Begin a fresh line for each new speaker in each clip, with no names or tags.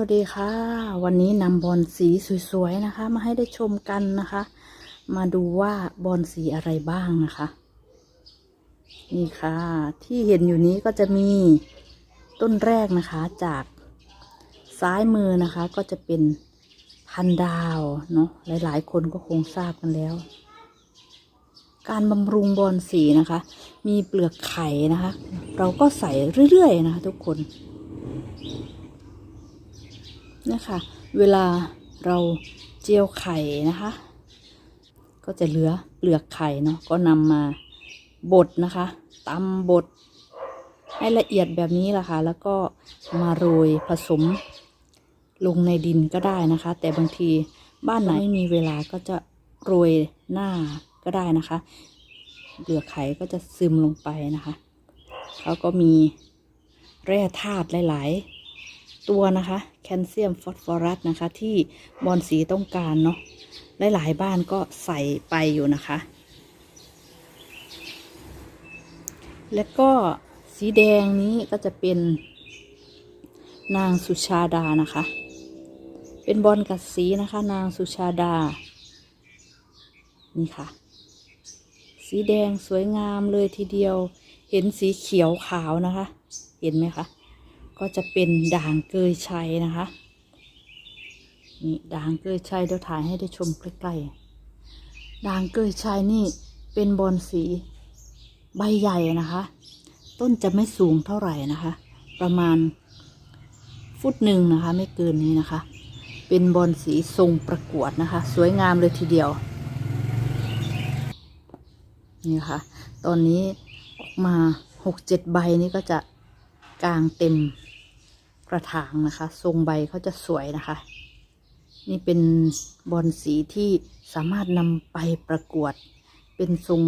วัสดีค่ะ วันนี้นำบอลสีสวยๆนะคะ มาให้ได้ชมกันนะคะ มาดูว่าบอลสีอะไรบ้างนะคะ นี่ค่ะ ที่เห็นอยู่นี้ก็จะมีต้นแรกนะคะจากซ้ายมือนะคะ ก็จะเป็นพันดาวเนาะหลายๆ คนก็คงทราบกันแล้ว การบำรุงบอลสีนะคะ มีเปลือกไข่นะคะ เราก็ใส่เรื่อยๆนะคะทุกคน เนี่ยค่ะ เวลาเราเจียวไข่นะคะ ก็จะเหลือเปลือกไข่เนาะก็นำมาบดนะคะตำบดให้ละเอียดแบบนี้แหละค่ะ แล้วก็มาโรยผสมลงในดินก็ได้นะคะ แต่บางทีบ้านไหนไม่มีเวลาก็จะโรยหน้าก็ได้นะคะเปลือกไข่ก็จะซึมลงไปนะคะ เขาก็มีแร่ธาตุหลาย ๆ ตัวนะคะแคลเซียมฟอสฟอรัสนะคะ ที่บอลสีต้องการเนาะหลายๆบ้านก็ใส่ไปอยู่นะคะ แล้วก็สีแดงนี้ก็จะเป็นนางสุชาดานะคะ เป็นบอลกัดสีนะคะ นางสุชาดา นี่ค่ะ สีแดงสวยงามเลยทีเดียว เห็นสีเขียวขาวนะคะ เห็นไหมคะ ก็จะเป็นด่างเกยชัยนะคะ นี่ด่างเกยชัยเดี๋ยวถ่ายให้ได้ชมใกล้ๆ ด่างเกยชัยนี่เป็นบอนสีใบใหญ่นะคะ ต้นจะไม่สูงเท่าไหร่นะคะ ประมาณฟุตหนึ่งนะคะ ไม่เกินนี้นะคะ เป็นบอนสีทรงประกวดนะคะ สวยงามเลยทีเดียว นี่ค่ะ ตอนนี้ออกมาหกเจ็ดใบนี้ก็จะกลางเต็ม กระถางนะคะ ทรงใบเขาจะสวยนะคะ นี่เป็นบอลสีที่สามารถนำไปประกวด เป็นทรง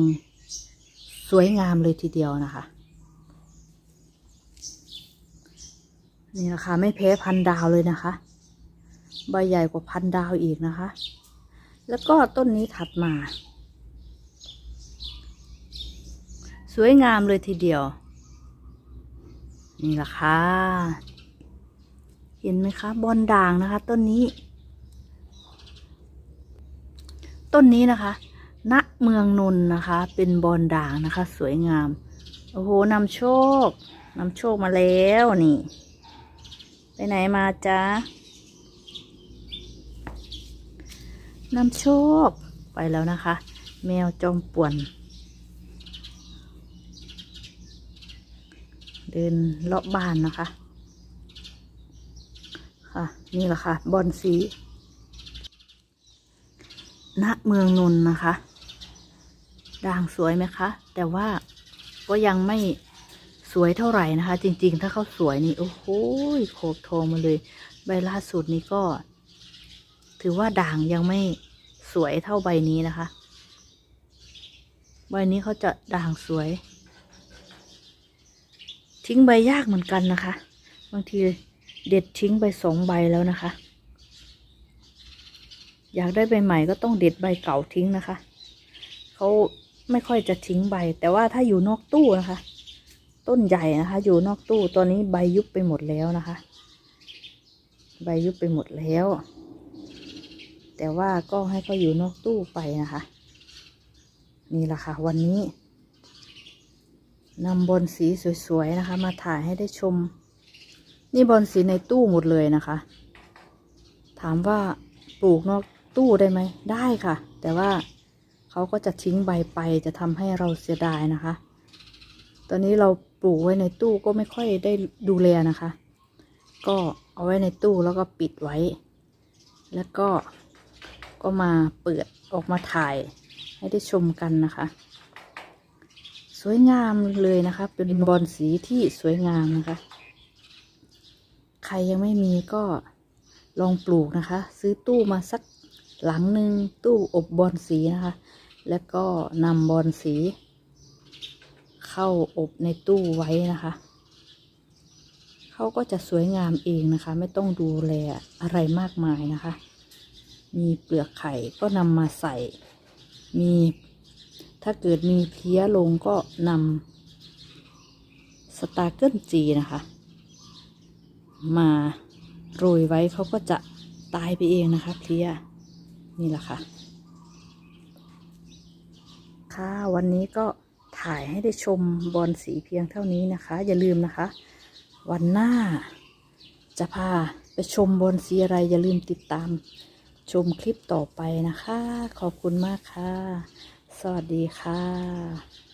สวยงามเลยทีเดียวนะคะ นี่นะคะไม่แพ้พันดาวเลยนะคะ ใบใหญ่กว่าพันดาวอีกนะคะ แล้วก็ต้นนี้ถัดมา สวยงามเลยทีเดียว นี่แหละค่ะ เห็นไหมคะบอนด่างนะคะ ต้นนี้ ต้นนี้นะคะณเมืองนนนะคะ เป็นบอนด่างนะคะ สวยงาม โอ้โหนำโชคนำโชคมาแล้วนี่ ไปไหนมาจ๊ะนำโชคไปแล้วนะคะ แมวจอมป่วน เดินเลาะบ้านนะคะ ค่ะ นี่แหละค่ะ บอนสีณเมืองนนท์นะคะ ด่างสวยไหมคะ แต่ว่าก็ยังไม่สวยเท่าไหร่นะคะ จริง ๆ ถ้าเขาสวยนี่ โอ้โหโขบทองมาเลย ใบล่าสุดนี้ก็ ถือว่าด่างยังไม่สวยเท่าใบนี้นะคะ ใบนี้เขาจะด่างสวย ทิ้งใบยากเหมือนกันนะคะ บางที เด็ดทิ้งไปสองใบแล้วนะคะ อยากได้ใบใหม่ก็ต้องเด็ดใบเก่าทิ้งนะคะ เขาไม่ค่อยจะทิ้งใบ แต่ว่าถ้าอยู่นอกตู้นะคะ ต้นใหญ่นะคะ อยู่นอกตู้ตอนนี้ใบยุบไปหมดแล้วนะคะ ใบยุบไปหมดแล้ว แต่ว่าก็ให้เขาอยู่นอกตู้ไปนะคะ นี่แหละค่ะ วันนี้นำบอลสีสวยๆนะคะ มาถ่ายให้ได้ชม นี่บอลสีในตู้หมดเลยนะคะ ถามว่าปลูกนอกตู้ได้ไหม ได้ค่ะ แต่ว่าเขาก็จะทิ้งใบไปจะทำให้เราเสียดายนะคะ ตอนนี้เราปลูกไว้ในตู้ก็ไม่ค่อยได้ดูแลนะคะ ก็เอาไว้ในตู้แล้วก็ปิดไว้ แล้วก็ก็มาเปิดออกมาถ่ายให้ได้ชมกันนะคะ สวยงามเลยนะคะ เป็นบอลสีที่สวยงามนะคะ ใครยังไม่มีก็ลองปลูกนะคะ ซื้อตู้มาสักหลังหนึ่งตู้อบบอลสีนะคะ แล้วก็นำบอลสี เข้าอบในตู้ไว้นะคะเขาก็จะสวยงามเองนะคะ ไม่ต้องดูแลอะไรมากมายนะคะ มีเปลือกไข่ก็นำมาใส่ มีถ้าเกิดมีเพี้ยลงก็นำสตาร์เกิลจีนะคะ มาโรยไว้เขาก็จะตายไปเองนะคะเพลียนี่แหละค่ะ ค่ะวันนี้ก็ถ่ายให้ได้ชมบอลสีเพียงเท่านี้นะคะ อย่าลืมนะคะ วันหน้าจะพาไปชมบอลสีอะไร อย่าลืมติดตามชมคลิปต่อไปนะคะ ขอบคุณมากค่ะ สวัสดีค่ะ